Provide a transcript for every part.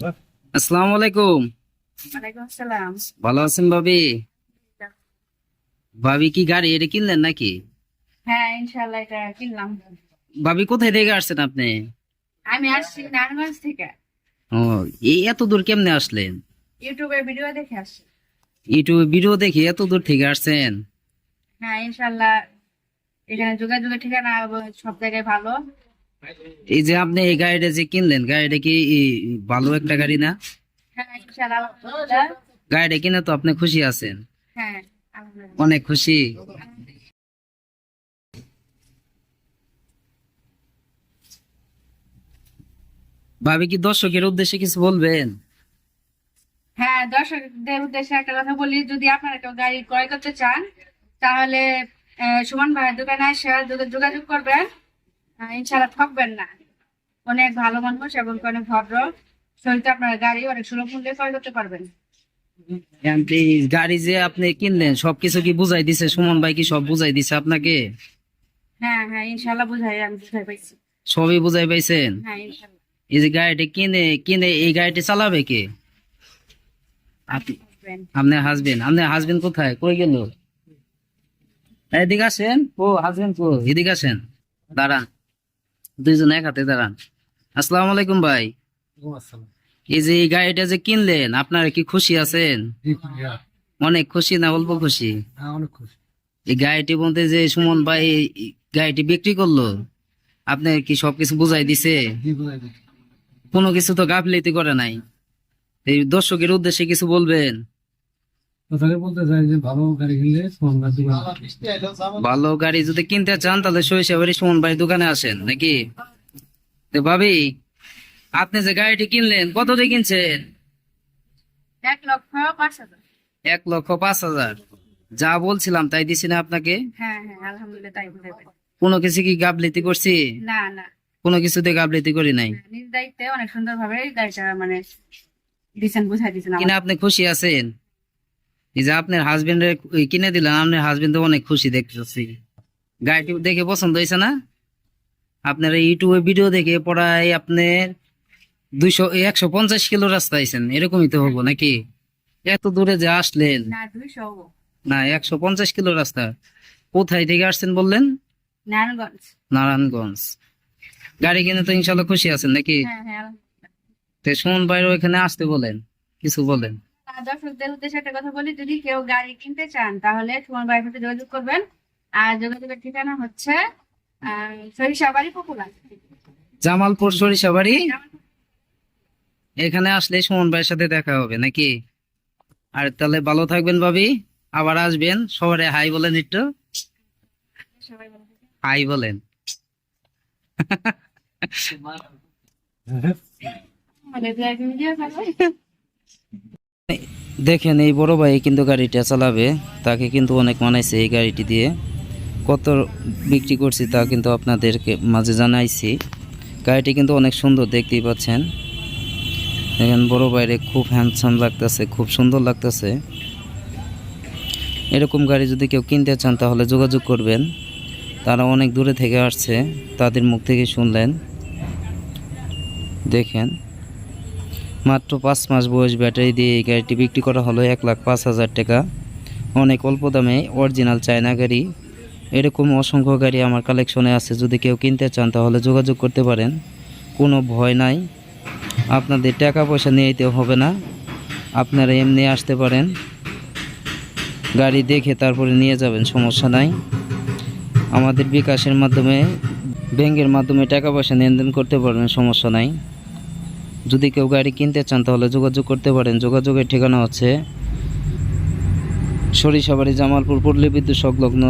আসসালামু। আলাইকুম ভালো আছেন ভাবি? ভাবি কি গাড়ি এটা কিনলেন নাকি? হ্যাঁ ইনশাল্লাহ এটা কিনলাম। ভাবি কোথায় থেকে আসছেন আপনি? আমি আসছি নারায়ণগঞ্জ থেকে। ও এই এত দূর কেমনে আসলেন? ইউটিউবে ভিডিও দেখে আসছি। ইউটিউবে ভিডিও দেখে এত দূর থেকে আসছেন? হ্যাঁ ইনশাল্লাহ এখানে যোগাযোগের ঠিকানা সব জায়গায় ভালো। এই যে আপনি এই গাড়িটা যে কিনলেন গাড়িটা কি ভালো একটা গাড়ি না? হ্যাঁ। গাড়িটা কিনে তো আপনি খুশি আছেন? হ্যাঁ অনেক খুশি। ভাবি কি দর্শকের উদ্দেশ্যে কিছু বলবেন? হ্যাঁ দর্শকদের উদ্দেশ্যে একটা কথা বলি যদি আপনারা কেউ গাড়ি ক্রয় করতে চান তাহলে সুমন ভাইয়ের দোকানে এসে যোগাযোগ করবেন। ইনশাল্লাহ ঠকবেন না। অনেক ভালো মানুষ এবং অনেক ভদ্র। শরীরতে আপনার গাড়ি অনেক সুলভ মূল্যে ক্রয় করতে পারবেন। গাড়ি যে আপনি কিনলেন সবকিছু কি বুঝাই দিছে? সুমন ভাই কি সব বুঝাই দিছে আপনাকে? হ্যাঁ হ্যাঁ ইনশাল্লাহ বুঝাই আমি বুঝাই পাইছি। সবই বুঝাই পাইছেন? হ্যাঁ ইনশাল্লাহ এই যে গাড়িটি কিনে কিনে এই গাড়িটি চালাবে কে? আপনি-। আপনার হাজবেন্ড আপনার হাজবেন্ড কোথায়? কই গেল? এদিকে আসেন। ও হাজবেন্ড কো এদিকে আসেন। দাঁড়ান। দুইজন এক হাতে দাঁড়ান। আসসালামু আলাইকুম ভাই। এই যে এই গাড়িটা যে কিনলেন আপনারা কি খুশি আছেন? অনেক খুশি না অল্প খুশি? অনেক খুশি। এই গাড়িটি বলতে যে সুমন ভাই গাড়িটি বিক্রি করল আপনি কি সবকিছু বুঝাই দিছে। কোনো কিছু তো গাফলিতি করে নাই। এই দর্শকের উদ্দেশ্যে কিছু বলবেন? কথাটা বলতে চাই যে ভালো গাড়ি কিনলে সোনার দোকান ভালো গাড়ি যদি কিনতে চান তাহলে সরিষাবাড়ি সুমন ভাই দোকানে আসেন নাকি? তো ভাবি আপনি যে গাড়িটি কিনলেন কত দিয়ে কিনছেন? এক লক্ষ পাঁচ হাজার। এক লক্ষ পাঁচ হাজার। যা বলছিলাম তাই দিছি না আপনাকে? হ্যাঁ হ্যাঁ আলহামদুলিল্লাহ তাই কোনো কিছু কি গাফলিতি করছি? না না। কোনো কিছুতে গাফলিতি করি নাই। নিজ দায়িত্বে অনেক সুন্দর ভাবে গাড়িটা মানে বুঝাই কিনা আপনি খুশি আছেন? এই যে আপনার হাজবেন্ডের কিনে দিলেন আপনার হাজবেন্ড তো অনেক খুশি দেখতেছি। গাড়িটি দেখে পছন্দ হয়েছে না? আপনার ইউটিউবে ভিডিও দেখে পড়ায় আপনার দুইশো একশো পঞ্চাশ কিলো রাস্তা আইছেন এরকমই তো হব নাকি? এত দূরে যে আসলেন। না একশো পঞ্চাশ কিলো রাস্তা। কোথায় থেকে আসছেন বললেন? নারায়ণগঞ্জ। নারায়ণগঞ্জ। গাড়ি কিনে তো ইনশাল্লাহ খুশি আছেন নাকি? তো সুমন বাইরে ওইখানে আসতে বলেন কিছু বলেন। দর্শকদের উদ্দেশ্যে একটা কথা বলি যদি কেউ গাড়ি কিনতে চান তাহলে সুমন ভাইয়ের সাথে যোগাযোগ করবেন। আর যোগাযোগের ঠিকানা হচ্ছে সরিষাবাড়ি পপুলার। জামালপুর সরিষাবাড়ি? এখানে আসলে সুমন ভাইয়ের সাথে দেখা হবে নাকি? আর তাহলে ভালো থাকবেন ভাবি আবার আসবেন সবারে হাই বলেন একটু। হাই বলেন। আমাদের দেখেন, এই বড় ভাই কিন্তু গাড়িটা চালাবে। তাকে কিন্তু অনেক মানাইছে এই গাড়িটি দিয়ে। কত বিক্রি করছি তা কিন্তু আপনাদেরকে মাঝে জানাইছি। গাড়িটি কিন্তু অনেক সুন্দর, দেখতেই পাচ্ছেন। দেখেন, বড় বাইরে খুব হ্যান্ডসাম লাগতেছে, খুব সুন্দর লাগতেছে। এরকম গাড়ি যদি কেউ কিনতে চান, তাহলে যোগাযোগ করবেন। তারা অনেক দূরে থেকে আসছে, তাদের মুখ থেকে শুনলেন। দেখেন। মাত্র পাঁচ মাস বয়স ব্যাটারি দিয়ে এই গাড়িটি বিক্রি করা হলো এক লাখ পাঁচ হাজার টাকা। অনেক অল্প দামে অরিজিনাল চায়না গাড়ি। এরকম অসংখ্য গাড়ি আমার কালেকশনে আছে, যদি কেউ কিনতে চান তাহলে যোগাযোগ করতে পারেন। কোনো ভয় নাই। আপনাদের টাকা পয়সা নিয়ে যেতে হবে না। আপনারা এমনি আসতে পারেন। গাড়ি দেখে তারপরে নিয়ে যাবেন, সমস্যা নাই। আমাদের বিকাশের মাধ্যমে, ব্যাংকের মাধ্যমে টাকা পয়সা লেনদেন করতে পারবেন, সমস্যা নাই। যদি কেউ গাড়ি কিনতে চান, তাহলে যোগাযোগ করতে পারেন। যোগাযোগের ঠিকানা হচ্ছে সরিষাবাড়ি, জামালপুর পল্লী বিদ্যুৎ সংলগ্ন।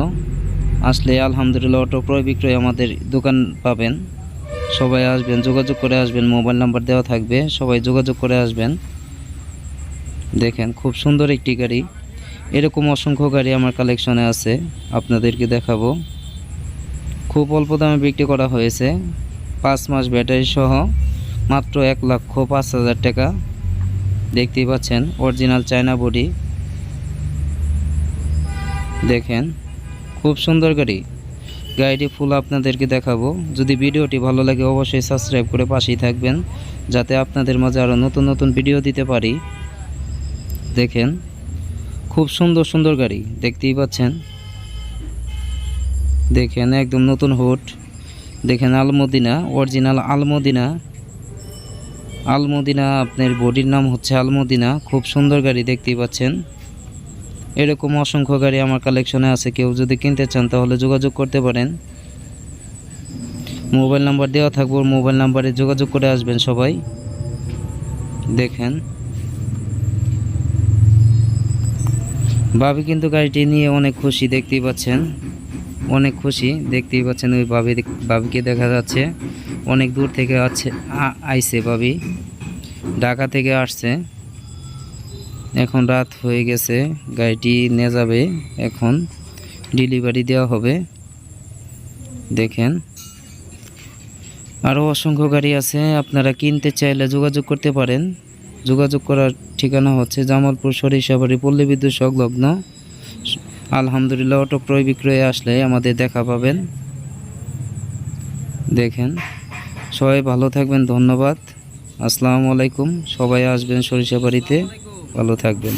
আসলে আলহামদুলিল্লাহ অটো ক্রয় বিক্রয় আমাদের দোকান পাবেন। সবাই আসবেন, যোগাযোগ করে আসবেন, মোবাইল নাম্বার দেওয়া থাকবে, সবাই যোগাযোগ করে আসবেন। দেখেন, খুব সুন্দর একটি গাড়ি। এরকম অসংখ্য গাড়ি আমার কালেকশনে আছে, আপনাদেরকে দেখাবো। খুব অল্প দামে বিক্রি করা হয়েছে, পাঁচ মাস ব্যাটারি সহ। মাত্র এক লক্ষ পাঁচ হাজার টাকা। দেখতেই পাচ্ছেন অরিজিনাল চায়না বডি দেখেন, খুব সুন্দর গাড়ি। গাড়িটি ফুল আপনাদেরকে দেখাবো। যদি ভিডিওটি ভালো লাগে, অবশ্যই সাবস্ক্রাইব করে পাশেই থাকবেন, যাতে আপনাদের মাঝে আরও নতুন নতুন ভিডিও দিতে পারি। দেখেন, খুব সুন্দর সুন্দর গাড়ি, দেখতেই পাচ্ছেন। দেখেন, একদম নতুন হুট দেখেন, আলমদিনা অরিজিনাল আলমদিনা। আলমদিনা, আপনার বডির নাম হচ্ছে আলমদিনা, খুব সুন্দর গাড়ি দেখতেই পাচ্ছেন। এরকম অসংখ্য গাড়ি আমার কালেকশনে আছে, কেউ যদি কিনতে চান তাহলে যোগাযোগ করতে পারেন। মোবাইল নাম্বার দেওয়া থাকবে মোবাইল নাম্বারে যোগাযোগ করে আসবেন সবাই। দেখেন। ভাবি কিন্তু গাড়িটি নিয়ে অনেক খুশি, দেখতেই পাচ্ছেন। অনেক খুশি, দেখতেই পাচ্ছেন ওই ভাবি, ভাবিকে দেখা যাচ্ছে। অনেক দূর থেকে আছে, আ- আইছে ভাবি। ঢাকা থেকে আসছে। এখন রাত হয়ে গেছে, গাড়িটি নিয়ে যাবে। এখন ডেলিভারি দেওয়া হবে। দেখেন। আরও অসংখ্য গাড়ি আছে, আপনারা কিনতে চাইলে যোগাযোগ করতে পারেন। যোগাযোগ করার ঠিকানা হচ্ছে জামালপুর সরিষাবাড়ি পল্লী বিদ্যুৎ সংলগ্ন। আলহামদুলিল্লাহ, অটো ক্রয় বিক্রয়ে আসলে আমাদের দেখা পাবেন। দেখেন। সবাই ভালো থাকবেন ধন্যবাদ। আসসালামু আলাইকুম। সবাই আসবেন সরিষাবাড়িতে। ভালো থাকবেন।